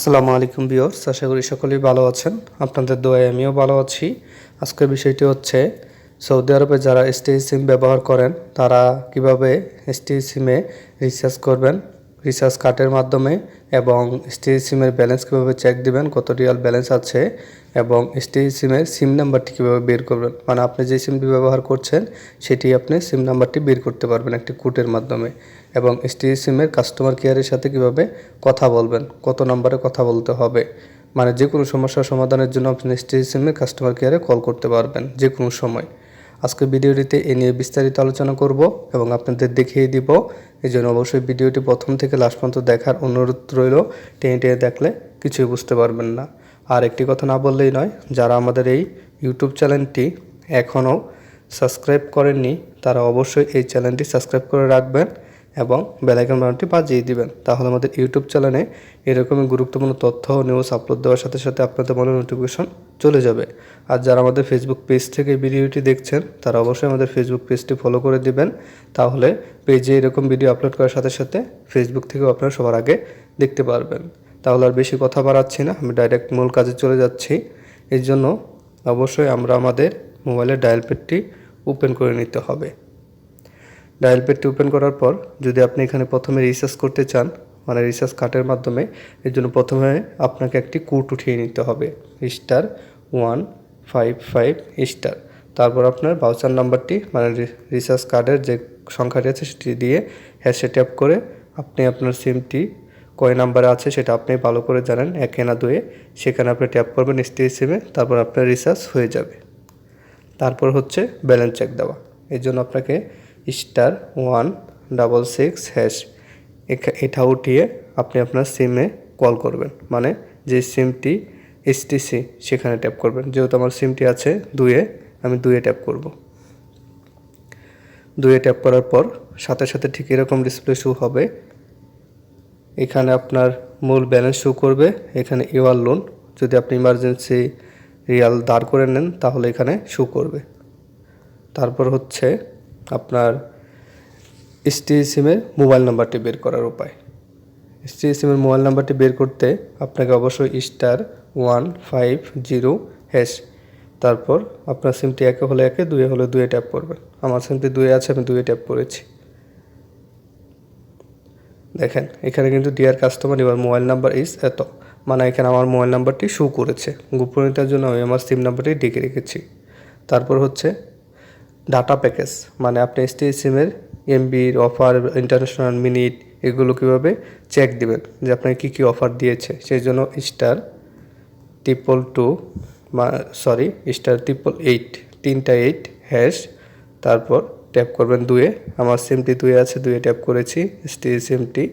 আসসালামু আলাইকুম বিয়র্স আশা করি সকলেই ভালো আছেন। আপনাদের দোয়ায় আমিও ভালো আছি। আজকের বিষয়টি হচ্ছে, সৌদি আরবে যারা এসটিএস সিম ব্যবহার করেন, তারা কীভাবে এসটিএস সিমে রিচার্জ করবেন? রিচার্জ কার্ডের মাধ্যমে এবং এসটিএস সিমের ব্যালেন্স কীভাবে চেক দিবেন, কত রিয়াল ব্যালেন্স আছে এবং এসটিএস সিমের সিম নাম্বারটি কীভাবে বের করবেন। মানে আপনি যে সিমটি ব্যবহার করছেন, সেটি আপনি সিম নাম্বারটি বের করতে পারবেন একটি কোডের মাধ্যমে এবং এসটিএস সিমের কাস্টমার কেয়ারের সাথে কীভাবে কথা বলবেন, কত নম্বরে কথা বলতে হবে। মানে যে কোনো সমস্যার সমাধানের জন্য আপনি এসটিএস সিমের কাস্টমার কেয়ারে কল করতে পারবেন যে কোনো সময়। আজকে ভিডিওটিতে এ নিয়ে বিস্তারিত আলোচনা করব এবং আপনাদের দেখিয়ে দিব। এই জন্য অবশ্যই ভিডিওটি প্রথম থেকে লাস্ট পর্যন্ত দেখার অনুরোধ রইল। টেনে টেনে দেখলে কিছুই বুঝতে পারবেন না। আর একটি কথা না বললেই নয়, যারা আমাদের এই ইউটিউব চ্যানেলটি এখনও সাবস্ক্রাইব করেননি, তারা অবশ্যই এই চ্যানেলটি সাবস্ক্রাইব করে রাখবেন। এবং বেলাইকন বাটনটি বাজিয়ে দিবেন। তাহলে আমাদের ইউটিউব চ্যানেলে এরকমই গুরুত্বপূর্ণ তথ্য ও নিউজ আপলোড দেওয়ার সাথে সাথে আপনাদের মনে নোটিফিকেশন চলে যাবে। আর যারা আমাদের ফেসবুক পেজ থেকে ভিডিওটি দেখছেন, তারা অবশ্যই আমাদের ফেসবুক পেজটি ফলো করে দিবেন। তাহলে পেজে এরকম ভিডিও আপলোড করার সাথে সাথে ফেসবুক থেকেও আপনারা সবার আগে দেখতে পারবেন। তাহলে আর বেশি কথা বাড়াচ্ছি না, আমি ডাইরেক্ট মূল কাজে চলে যাচ্ছি। এর জন্য অবশ্যই আমরা আমাদের মোবাইলের ডায়াল প্যাডটি ওপেন করে নিতে হবে। ডায়াল প্যাডটি ওপেন করার পর যদি আপনি এখানে প্রথমে রিচার্জ করতে চান মানে রিচার্জ কার্ডের মাধ্যমে, এর জন্য প্রথমে আপনাকে একটি কোড উঠিয়ে নিতে হবে star one five five star তারপর আপনার ভাউচার নাম্বারটি মানে রিচার্জ কার্ডের যে সংখ্যাটি আছে সেটি দিয়ে হ্যাশে ট্যাপ করে আপনি আপনার সিমটি কয় নাম্বারে আছে সেটা আপনি ভালো করে জানেন, একে না দুয়ে, সেখানে আপনি ট্যাপ করবেন এসটি সিমে তারপর আপনার রিচার্জ হয়ে যাবে। তারপর হচ্ছে ব্যালেন্স চেক দেওয়া। এর জন্য আপনাকে star one double six hash এটা উঠিয়ে আপনি আপনার সিমে কল করবেন। মানে যে সিমটি এসটিসি সেখানে ট্যাপ করবেন। যেহেতু আমার সিমটি আছে দুয়ে আমি দুয়ে ট্যাপ করব। দুয়ে ট্যাপ করার পর সাথে সাথে ঠিক এরকম ডিসপ্লে শো হবে। এখানে আপনার মূল ব্যালেন্স শো করবে। এখানে ইউআর লোন যদি আপনি ইমার্জেন্সি রিয়াল দাঁড় করে নেন, তাহলে এখানে শো করবে। তারপর হচ্ছে আপনার এসটি সিমের মোবাইল নাম্বারটি বের করার উপায়। এসটি সিমের মোবাইল নাম্বারটি বের করতে আপনাকে অবশ্যই star one five zero hash তারপর আপনার সিমটি একে হলে একে, দুয়ে হলে দুয়ে ট্যাপ করবেন। আমার সিমটি দুয়ে আছে, আমি দুয়ে ট্যাপ করেছি। দেখেন, এখানে কিন্তু ডিয়ার কাস্টমার এবার মোবাইল নাম্বার ইস এত। মানে এখানে আমার মোবাইল নাম্বারটি শো করেছে। গোপনীয়তার জন্য আমি আমার সিম নাম্বারটি ডেকে রেখেছি। তারপর হচ্ছে ডাটা প্যাকেজ মানে আপনি এসটি সিমের এমবির অফার ইন্টারন্যাশনাল মিনিট এগুলো কীভাবে চেক দিবেন? যে আপনাকে কী কী অফার দিয়েছে? সেই জন্য star triple two sorry star triple eight তিনটা এইট হ্যাশ তারপর ট্যাপ করবেন দুয়ে। আমার সিমটি দুয়ে আছে, দুয়ে ট্যাপ করেছি এসটি সিমটি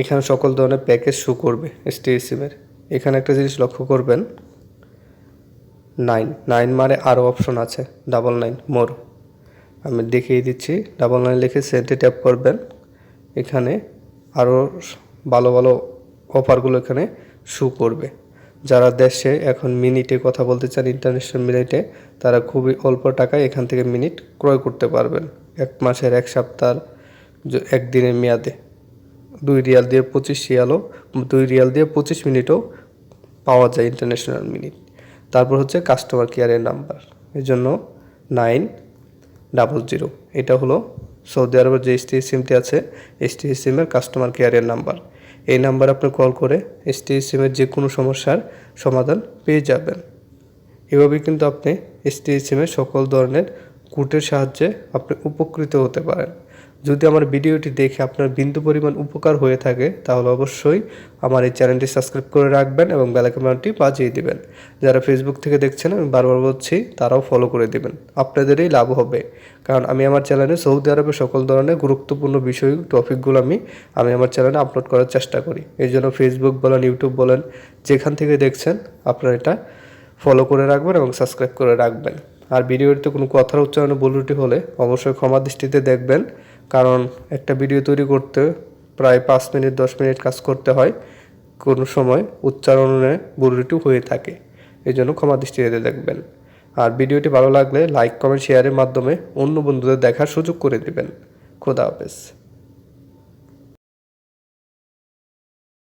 এখানে সকল ধরনের প্যাকেজ শো করবে এসটি সিমের এখানে একটা জিনিস লক্ষ্য করবেন নাইন নাইন মানে আরও অপশন আছে। ডাবল নাইন মোর আমি দেখিয়ে দিচ্ছি। ডাবল নাইন লিখে সেন্টে ট্যাপ করবেন। এখানে আরও ভালো ভালো অফারগুলো এখানে শু করবে। যারা দেশে এখন মিনিটে কথা বলতে চান ইন্টারন্যাশনাল মিনিটে তারা খুবই অল্প টাকায় এখান থেকে মিনিট ক্রয় করতে পারবেন। এক মাসের, এক সপ্তাহ একদিনের মেয়াদে। দুই রিয়াল দিয়ে পঁচিশ রিয়ালও, দুই রিয়াল দিয়ে পঁচিশ মিনিটও পাওয়া যায় ইন্টারন্যাশনাল মিনিট তারপর হচ্ছে কাস্টমার কেয়ারের নাম্বার এই জন্য নাইন ডাবল জিরো এটা হলো সৌদি আরবের যে এসটি সিমটি আছে এসটি সিমের কাস্টমার কেয়ারের নাম্বার এই নাম্বার আপনি কল করে এসটি সিমের যে কোনো সমস্যার সমাধান পেয়ে যাবেন। এভাবেই কিন্তু আপনি এসটি সিমের সকল ধরনের কুটের সাহায্যে আপনি উপকৃত হতে পারেন। যদি আমার ভিডিওটি দেখে আপনার বিন্দু পরিমাণ উপকার হয়ে থাকে, তাহলে অবশ্যই আমার এই চ্যানেলটি সাবস্ক্রাইব করে রাখবেন এবং বেলাকামানটি বাজিয়ে দিবেন। যারা ফেসবুক থেকে দেখছেন, আমি বারবার বলছি, তারাও ফলো করে দিবেন। আপনাদেরই লাভ হবে। কারণ আমি আমার চ্যানেলে সৌদি আরবের সকল ধরনের গুরুত্বপূর্ণ বিষয়, টপিকগুলো আমি আমি আমার চ্যানেলে আপলোড করার চেষ্টা করি। এই জন্য ফেসবুক বলেন ইউটিউব বলেন, যেখান থেকে দেখছেন, আপনারা এটা ফলো করে রাখবেন এবং সাবস্ক্রাইব করে রাখবেন। আর ভিডিওটিতে কোনো কথার উচ্চারণে ভুলটি হলে অবশ্যই ক্ষমা দৃষ্টিতে দেখবেন। কারণ একটা ভিডিও তৈরি করতে প্রায় পাঁচ মিনিট, দশ মিনিট কাজ করতে হয়। কোনো সময় উচ্চারণে বুড়িটু হয়ে থাকে। এই জন্য ক্ষমা দৃষ্টি দৃষ্টিতে দেখবেন। আর ভিডিওটি ভালো লাগলে লাইক কমেন্ট শেয়ারের মাধ্যমে অন্য বন্ধুদের দেখার সুযোগ করে দেবেন। খোদা হাফেজ।